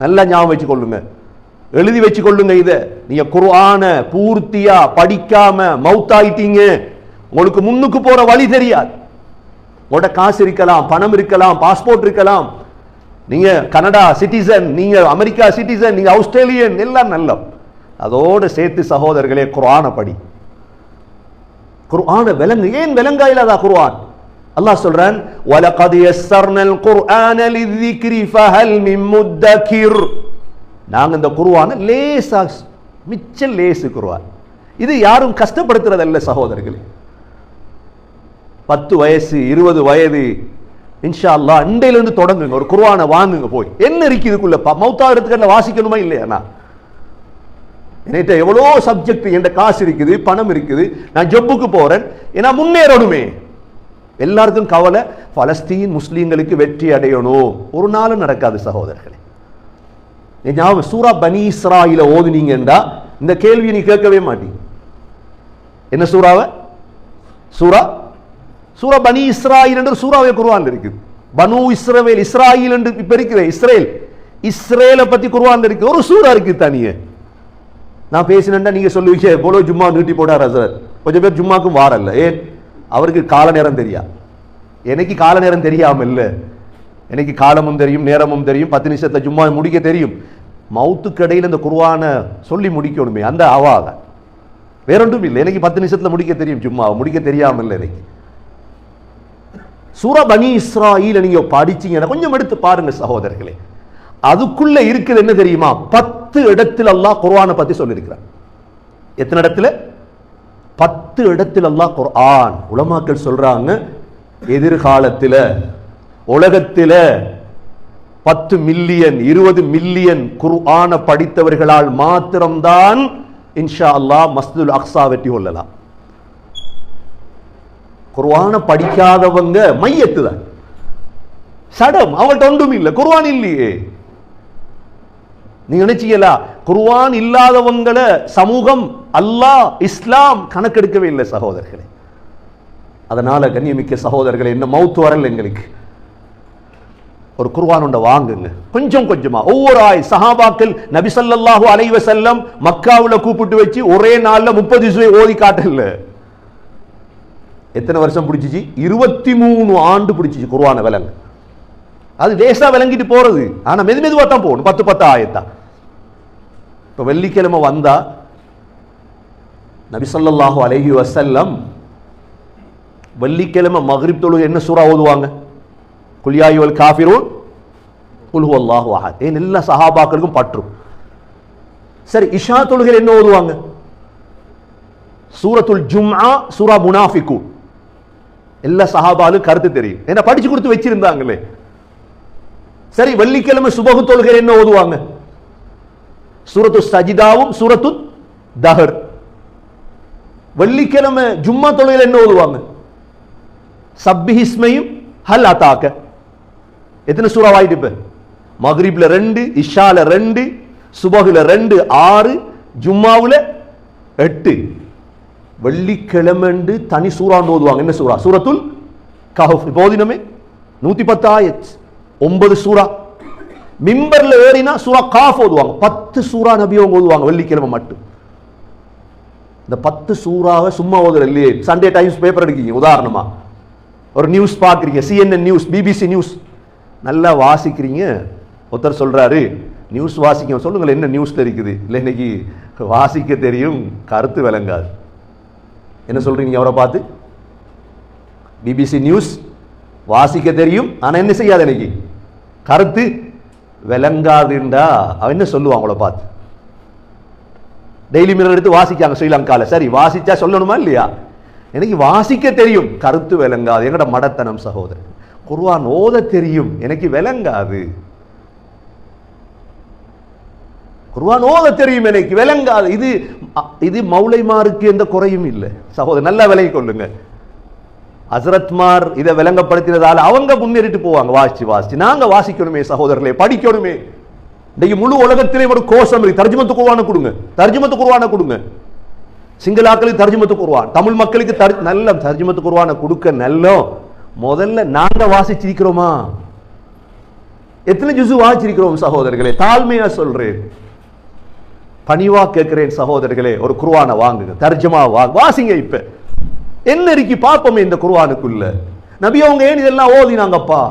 நல்லா ஞாபகம் வச்சுக்கொள்ளுங்க. எழுதி வச்சுக்கொள்ளுங்க இதை. நீங்க குர்ஆன பூர்த்தியா படிக்காம மவுத்தாயிட்டீங்க. உங்களுக்கு முன்னுக்கு போற வழி தெரியாது. உங்களோட காசு இருக்கலாம் பணம் இருக்கலாம் பாஸ்போர்ட் இருக்கலாம். நீங்க கனடா சிட்டிசன் நீங்க அமெரிக்கா சிட்டிசன் நீங்க ஆஸ்திரேலியன் எல்லாம் நல்ல. அதோடு சேர்த்து சகோதரர்களே குர்ஆன படி. குர்ஆன விலங்கு ஏன் விலங்கா அதான் குர்ஆன்? அல்லாஹ் சொல்றான் வலகத் யஸ்ஸர்னல் குர்ஆன லிذிக்ரி ஃபஹல் மின் முத்தகிர் நாங்க இந்த குர்ஆனை லேசா மிச்ச லேசு குர்ஆன். இது யாரும் கஷ்டப்படுத்துறதல்ல சகோதரர்களே. பத்து வயசு இருபது வயது இன்ஷா அல்லாஹ் இருந்து தொடங்குங்க ஒரு குர்ஆனை வாங்குங்க போய். என்ன இருக்கு இதுக்குள்ள? மௌத்தாகிறதுக்கு வாசிக்கணுமா இல்லையா என்கிட்ட எவ்வளோ சப்ஜெக்ட் என்கிட்ட காசு இருக்குது பணம் இருக்குது நான் ஜப்புக்கு போறேன் ஏன்னா முன்னேறணுமே. எல்லாருக்கும் கவலை பலஸ்தீன் முஸ்லீம்களுக்கு வெற்றி அடையணும். ஒரு நாளும் நடக்காது சகோதரர்களே. ஞாபகம் சூரா பனி இஸ்ராயில ஓதுனீங்கன்றா இந்த கேள்வியை நீ கேட்கவே மாட்டீங்க. என்ன சூறாவை? சூரா? சூரா பனி இஸ்ராயில் என்று சூறாவே குருவான் இருக்குது. பனு இஸ்ரவேல் இஸ்ராயில் என்று இப்ப இருக்கிற இஸ்ரேல் இஸ்ரேலை பத்தி குருவான் இருக்கு. ஒரு சூறா இருக்கு தனியே. நான் பேசினேன்டா நீங்க சொல்லுவீங்க போலோ ஜும்மா நீட்டி போட்டார் ஹசரத் கொஞ்சம் பேர் ஜும்மாக்கும் வாரல்ல. ஏன்? அவருக்கு கால நேரம் தெரியா? எனக்கு கால நேரம் தெரியாம இல்ல? எனக்கு காலமும் தெரியும் நேரமும் தெரியும் பத்து நிமிஷத்துல சும்மா முடிக்க தெரியும். மவுத்துக்கு இடையில இந்த குருவானை சொல்லி முடிக்கணுமே அந்த அவாத வேறொன்றும் இல்லை. எனக்கு பத்து நிமிஷத்துல முடிக்க தெரியும் சும்மா முடிக்க தெரியாமல் இல்லை எனக்கு சூரா பனி இஸ்ராயில் நீங்க படிச்சீங்கன்னா கொஞ்சம் எடுத்து பாருங்க சகோதரர்களே. அதுக்குள்ள இருக்குது என்ன தெரியுமா? பத்து இடத்துல எல்லாம் குர்ஆனை பத்தி சொல்லியிருக்கிறார் எத்தனை இடத்துல? பத்து இடத்தில் அல்லாஹ் குர்ஆன். உலமாக்கள் சொல்றாங்க எதிர்காலத்தில் உலகத்தில் பத்து மில்லியன் இருபது மில்லியன் குர்ஆனை படித்தவர்களால் மாத்திரம்தான் இன்ஷா அல்லாஹ் மஸ்துல் அக்ஸா வெற்றி கொள்ளலாம். குர்ஆனை படிக்காதவங்க மையத்து தான் சடம் அவங்கள்ட்ட ஒன்றும் இல்லை குர்ஆன் இல்லையே. நீங்க நினைச்சீங்களா? குர்வான் இல்லாதவங்களை சமூகம் அல்லாஹ் இஸ்லாம் கணக்கெடுக்கவே இல்லை சகோதரர்களே. அதனால கண்ணியமிக்க சகோதரர்களே என்ன மவுத்து வரல எங்களுக்கு. ஒரு குர்வான் உண்ட வாங்குங்க. கொஞ்சம் கொஞ்சமா. ஒவ்வொரு ஆய் சஹாபாக்கள் நபிசல்லாஹு அலைவ செல்லம் மக்காவில் மக்காவுல கூப்பிட்டு வச்சு ஒரே நாளில் முப்பது சுவை ஓதி காட்டல. எத்தனை வருஷம் பிடிச்சிச்சு? இருபத்தி மூணு ஆண்டு பிடிச்சிச்சு குர்ஆனை விலங்கு அது லேசா விளங்கிட்டு போறது. ஆனா மெது மெதுவா தான் போகணும். பத்து பத்து ஆயத்தான் இப்போ வெள்ளிக்கிழமை வந்தா நபிசல்லாஹு அலஹி வசல்லம் வெள்ளிக்கிழமை மகரிப் தொழுகை என்ன சூறா ஓதுவாங்க? குல்யாயுவல் காஃபிரூன் குல் அல்லாஹு அஹத். ஏன் எல்லா சஹாபாக்களுக்கும் பற்றும். சரி இஷா தொழுகை என்ன ஓதுவாங்க? சூரத்துல் ஜும்ஆ சூரா முனாஃபிகு எல்லா சஹாபாலும் கருத்து தெரியும். என்ன படிச்சு கொடுத்து வச்சிருந்தாங்களே. சரி வெள்ளிக்கிழமை சுபகு தொழுகை என்ன ஓதுவாங்க? சூரத்து சஜிதாவும் சூரத்து தஹர். வெள்ளிக்கிழமை ஜும்மா தொழில் என்ன ஓதுவாங்க? சப்பிஹிஸ்மையும் ஹல் அத்தாக்க எத்தனை சூறா வாயிட்டு இப்ப? மகரீப்ல ரெண்டு இஷால ரெண்டு சுபகுல ரெண்டு ஆறு ஜும்மாவுல எட்டு. வெள்ளிக்கிழமை தனி சூறான்னு ஓதுவாங்க. என்ன சூறா? சூரத்துல் கஹஃப். இப்போ ஓதினமே? நூத்தி பத்து ஆயத். ஒன்பது சூறா. மிம்பர்ல ஏறினா சூறா காஃப் ஓதுவாங்க. பத்து சூறா நபி அவங்க ஓதுவாங்க வெள்ளிக்கிழமை மட்டும். இந்த பத்து சூறாவை சும்மா ஓதுற இல்லையே சண்டே டைம்ஸ் பேப்பர் எடுக்கீங்க உதாரணமா. ஒரு நியூஸ் பார்க்குறீங்க சிஎன்என் நியூஸ் பிபிசி நியூஸ் நல்லா வாசிக்கிறீங்க. ஒருத்தர் சொல்றாரு நியூஸ் வாசிக்க சொல்லுங்கள் என்ன நியூஸ் தெரிக்குது? இல்லை இன்னைக்கு வாசிக்க தெரியும் கருத்து விளங்காது. என்ன சொல்கிறீங்க அவரை பார்த்து? பிபிசி நியூஸ் வாசிக்க தெரியும் ஆனால் என்ன செய்யாது இன்னைக்கு? கருத்து விளங்காதுண்டா அவன் என்ன சொல்லுவான் அவங்கள பார்த்து? டெய்லி மிரர் எடுத்து வாசிக்காங்க ஸ்ரீலங்காவில் சரி வாசிச்சா சொல்லணுமா இல்லையா? எனக்கு வாசிக்க தெரியும். கருத்து விளங்காது. எங்கட மடத்தனம் சகோதரன் குர்வான் ஓத தெரியும். எனக்கு விளங்காது. குர்வான் ஓத தெரியும் எனக்கு. விளங்காது. இது இது மௌலைமாருக்கு எந்த குறையும் இல்லை. சகோதரன் நல்லா விலகி கொள்ளுங்க அசரத்மார் இதை விளங்கப்படுத்தினதால அவங்க முன்னேறிட்டு போவாங்க. வாசிச்சு வாசிச்சு. நாங்க வாசிக்கணுமே சகோதரர்களே படிக்கணுமே. இன்றைக்கு முழு உலகத்திலே ஒரு கோஷம் இருக்கு. தர்ஜுமத்து குருவான கொடுங்க. தர்ஜுமத்து குருவான கொடுங்க. சிங்களாக்களுக்கு தர்ஜுமத்து குருவான் தமிழ் மக்களுக்கு தர் நல்ல தர்ஜுமத்து குருவான கொடுக்க நல்ல முதல்ல நாங்க வாசிச்சிருக்கிறோமா? எத்தனை ஜுசு வாசிச்சிருக்கிறோம் சகோதரர்களே? தாழ்மையா சொல்றேன். பணிவா கேட்கிறேன் சகோதரர்களே. ஒரு குருவானை வாங்குங்க. தர்ஜமா வாங்க வாசிங்க இப்ப. என்ன இருக்கி பார்ப்போமே இந்த குருவானுக்குள்ள நபி அவங்க ஏன் இதெல்லாம் ஓதினாங்கப்பா?